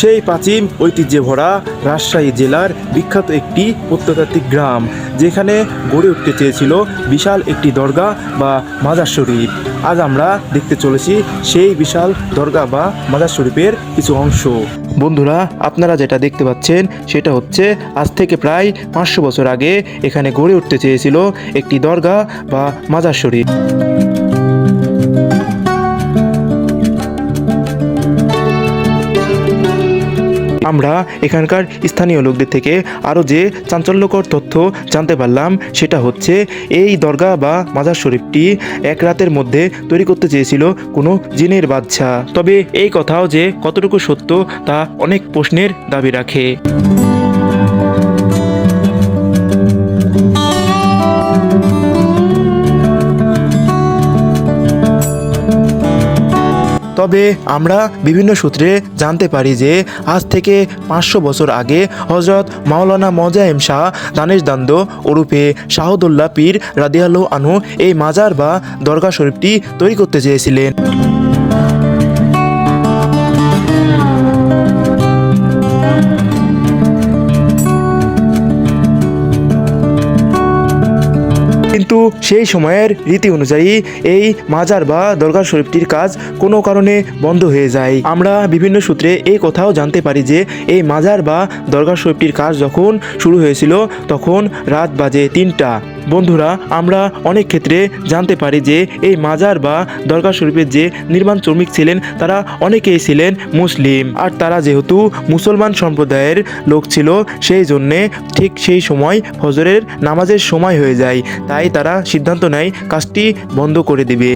সেই প্রাচীন ঐতিহ্যে ভরা রাজশাহী জেলার বিখ্যাত একটি প্রত্নতাত্ত্বিক গ্রাম, যেখানে গড়ে উঠতে চেয়েছিল বিশাল একটি দরগা বা মাজার শরীফ। আজ আমরা দেখতে চলেছি সেই বিশাল দরগা বা মাজার শরীফের কিছু অংশ। বন্ধুরা, আপনারা যেটা দেখতে পাচ্ছেন, সেটা হচ্ছে আজ থেকে প্রায় পাঁচশো বছর আগে এখানে গড়ে উঠতে চেয়েছিল একটি দরগা বা মাজার শরীফ। আমরা এখানকার স্থানীয় লোকদের থেকে আরও যে চাঞ্চল্যকর তথ্য জানতে পারলাম, সেটা হচ্ছে এই দরগা বা মাজার শরীফটি এক রাতের মধ্যে তৈরি করতে চেয়েছিল কোনো জিনের বাদশা তবে এই কথাও যে কতটুকু সত্য, তা অনেক প্রশ্নের দাবি রাখে। তবে আমরা বিভিন্ন সূত্রে জানতে পারি যে আজ থেকে পাঁচশো বছর আগে হজরত মাওলানা মজায়েম শাহ দানেশ দান্দ ওরূপে শাহদুল্লাহ পীর রাদিয়াল আনহু এই মাজার বা দরগা শরীফটি তৈরি করতে চেয়েছিলেন। কিন্তু সেই সময়ের রীতি অনুযায়ী এই মাজার বা দরগা শরীফটির কাজ কোনো কারণে বন্ধ হয়ে যায়। আমরা বিভিন্ন সূত্রে এই কথাও জানতে পারি যে, এই মাজার বা দরগা শরীফটির কাজ যখন শুরু হয়েছিল, তখন রাত বাজে তিনটা। বন্ধুরা, আমরা অনেক ক্ষেত্রে জানতে পারি যে এই মাজার বা দরগা শরীফের যে নির্মাণ শ্রমিক ছিলেন, তারা অনেকেই ছিলেন মুসলিম। আর তারা যেহেতু মুসলমান সম্প্রদায়ের লোক ছিল, সেই জন্যে ঠিক সেই সময় হজরের নামাজের সময় হয়ে যায়। তাই তারা সিদ্ধান্ত নেয় কাজটি বন্ধ করে দেবে।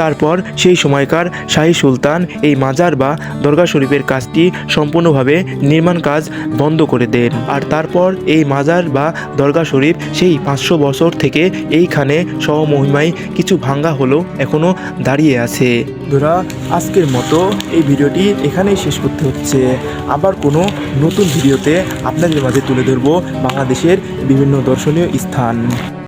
তারপর সেই সময়কার শাহী সুলতান এই মাজার বা দরগা শরীফের কাজটি সম্পূর্ণভাবে নির্মাণ কাজ বন্ধ করে দেন। আর তারপর এই মাজার বা দরগা শরীফ সেই পাঁচশো বছর থেকে এইখানে সহমহিমায় কিছু ভাঙ্গা হলো এখনও দাঁড়িয়ে আছে। ধরা আজকের মতো এই ভিডিওটি এখানেই শেষ করতে হচ্ছে। আবার কোনো নতুন ভিডিওতে আপনাদের মাঝে তুলে ধরবো বাংলাদেশের বিভিন্ন দর্শনীয় স্থান।